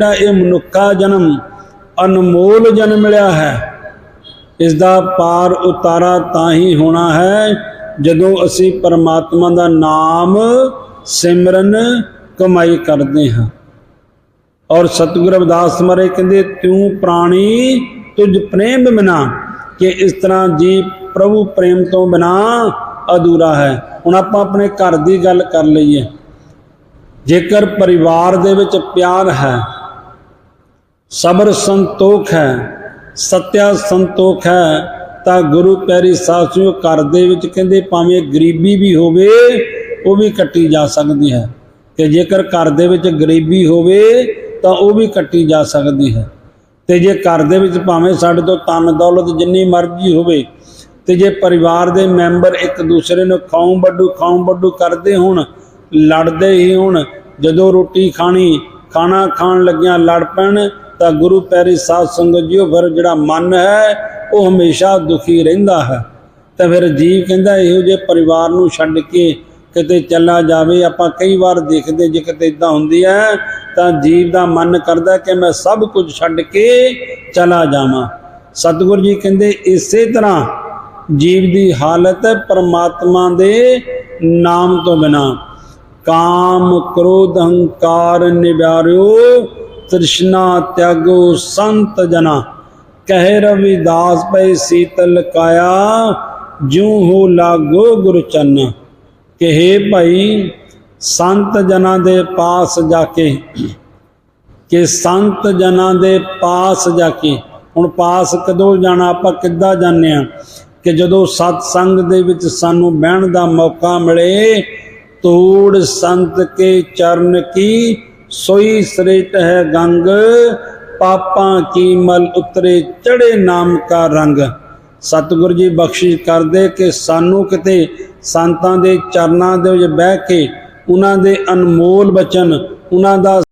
ਜਿਹੜਾ ਇਹ ਮਨੁੱਖਾ ਜਨਮ ਅਨਮੋਲ ਜਨਮ ਮਿਲਿਆ ਹੈ। ਇਸ ਦਾ ਪਾਰ ਉਤਾਰਾ ਤਾਂ ਹੀ ਹੋਣਾ ਹੈ ਜਦੋਂ ਅਸੀਂ ਪਰਮਾਤਮਾ ਦਾ ਨਾਮ, ਸਿਮਰਨ, ਕਮਾਈ ਕਰਦੇ ਹਾਂ। ਔਰ ਸਤਿਗੁਰੂ ਰਵਿਦਾਸ ਮਹਾਰਾਜ ਕਹਿੰਦੇ ਤੂੰ ਪ੍ਰਾਣੀ ਤੁਝ ਪ੍ਰੇਮ ਬਿਨਾ ਕਿ ਇਸ ਤਰ੍ਹਾਂ ਜੀ ਪ੍ਰਭੂ ਪ੍ਰੇਮ ਤੋਂ ਬਿਨਾ ਅਧੂਰਾ ਹੈ। ਹੁਣ ਆਪਾਂ ਆਪਣੇ ਘਰ ਦੀ ਗੱਲ ਕਰ ਲਈਏ। ਜੇਕਰ ਪਰਿਵਾਰ ਦੇ ਵਿੱਚ ਪਿਆਰ ਹੈ ਸਬਰ ਸੰਤੋਖ ਹੈ, ਸਤਿਆ ਸੰਤੋਖ ਹੈ। ਤਾਂ ਗੁਰੂ ਪਿਆਰੀ ਸਾਥੀਓ ਘਰ ਦੇ ਵਿੱਚ ਕਹਿੰਦੇ, ਭਾਵੇਂ ਗਰੀਬੀ ਵੀ ਹੋਵੇ, ਉਹ ਵੀ ਕੱਟੀ ਜਾ ਸਕਦੀ ਹੈ। ਕਿ ਜੇਕਰ ਘਰ ਦੇ ਵਿੱਚ ਗਰੀਬੀ ਹੋਵੇ, ਤਾਂ ਉਹ ਵੀ ਕੱਟੀ ਜਾ ਸਕਦੀ ਹੈ। ਤੇ ਜੇ ਘਰ ਦੇ ਵਿੱਚ ਭਾਵੇਂ ਸਾਡੇ ਤੋਂ ਤਨ ਦੌਲਤ ਜਿੰਨੀ ਮਰਜ਼ੀ ਹੋਵੇ, ਤੇ ਜੇ ਪਰਿਵਾਰ ਦੇ ਮੈਂਬਰ ਇੱਕ ਦੂਸਰੇ ਨੂੰ ਖਾਉਂ ਬੱਡੂ ਖਾਉਂ ਵੱਡੂ ਕਰਦੇ ਹੋਣ, ਲੜਦੇ ਹੀ ਹੋਣ, ਜਦੋਂ ਰੋਟੀ ਖਾਣੀ, ਖਾਣਾ ਖਾਣ ਲੱਗਿਆਂ ਲੜ ਪੈਣ ਤਾਂ ਗੁਰੂ ਪਿਆਰੀ ਸਾਧ ਸੰਗਤ ਜੀਓ, ਫਿਰ ਜਿਹੜਾ ਮਨ ਹੈ, ਉਹ ਹਮੇਸ਼ਾ ਦੁਖੀ ਰਹਿੰਦਾ ਹੈ। ਤਾਂ ਫਿਰ ਜੀਵ ਕਹਿੰਦਾ ਇਹੋ ਜਿਹੇ ਪਰਿਵਾਰ ਨੂੰ ਛੱਡ ਕੇ ਕਿਤੇ ਚੱਲਾ ਜਾਵੇ। ਆਪਾਂ ਕਈ ਵਾਰ ਦੇਖਦੇ ਜੇ ਕਿਤੇ ਇਦਾਂ ਹੁੰਦੀ ਹੈ, ਤਾਂ ਜੀਵ ਦਾ ਮਨ ਕਰਦਾ ਕਿ ਮੈਂ ਸਭ ਕੁਝ ਛੱਡ ਕੇ ਚਲਾ ਜਾਵਾਂ। ਸਤਿਗੁਰੂ ਜੀ ਕਹਿੰਦੇ ਇਸੇ ਤਰ੍ਹਾਂ ਜੀਵ ਦੀ ਹਾਲਤ ਪਰਮਾਤਮਾ ਦੇ ਨਾਮ ਤੋਂ ਬਿਨਾ। ਕਾਮ, ਕ੍ਰੋਧ, ਹੰਕਾਰ ਨਿਵਾਰਿਓ ਤ੍ਰਿਸ਼ਨਾ ਤਿਆਗੋ ਸੰਤ ਜਨਾ। ਕਹਿ ਰਵਿਦਾਸ ਪੈ ਸੀਤਲ ਕਾਇਆ, ਜਿਉ ਹੋ ਲਾਗੋ ਗੁਰ ਚੰਨ। ਕਹੇ ਭਾਈ, ਸੰਤ ਜਨਾਂ ਦੇ ਪਾਸ ਜਾ ਕੇ ਕਿ ਸੰਤ ਜਨਾਂ ਦੇ ਪਾਸ ਜਾ ਕੇ ਹੁਣ ਪਾਸ ਕਦੋਂ ਜਾਣਾ, ਆਪਾਂ ਕਿੱਦਾਂ ਜਾਣਦੇ ਆ? ਕਿ ਜਦੋਂ ਸਤ ਸੰਗ ਦੇ ਵਿੱਚ ਸਾਨੂੰ ਬਹਿਣ ਦਾ ਮੌਕਾ ਮਿਲੇ ਤੋੜ ਸੰਤ ਕੇ ਚਰਨ ਕੀ ਸੋਈ ਸ੍ਰੇਟ ਹੈ ਗੰਗ, ਪਾਪਾਂ ਕੀ ਮਲ ਉਤਰੇ ਚੜੇ ਨਾਮ ਕਾ ਰੰਗ। ਸਤਿਗੁਰੂ ਜੀ ਬਖਸ਼ਿਸ਼ ਕਰਦੇ ਕਿ ਸਾਨੂੰ ਕਿਤੇ ਸੰਤਾਂ ਦੇ ਚਰਨਾਂ ਦੇ ਵਿੱਚ ਬਹਿ ਕੇ ਉਹਨਾਂ ਦੇ ਅਨਮੋਲ ਬਚਨ, ਉਹਨਾਂ ਦਾ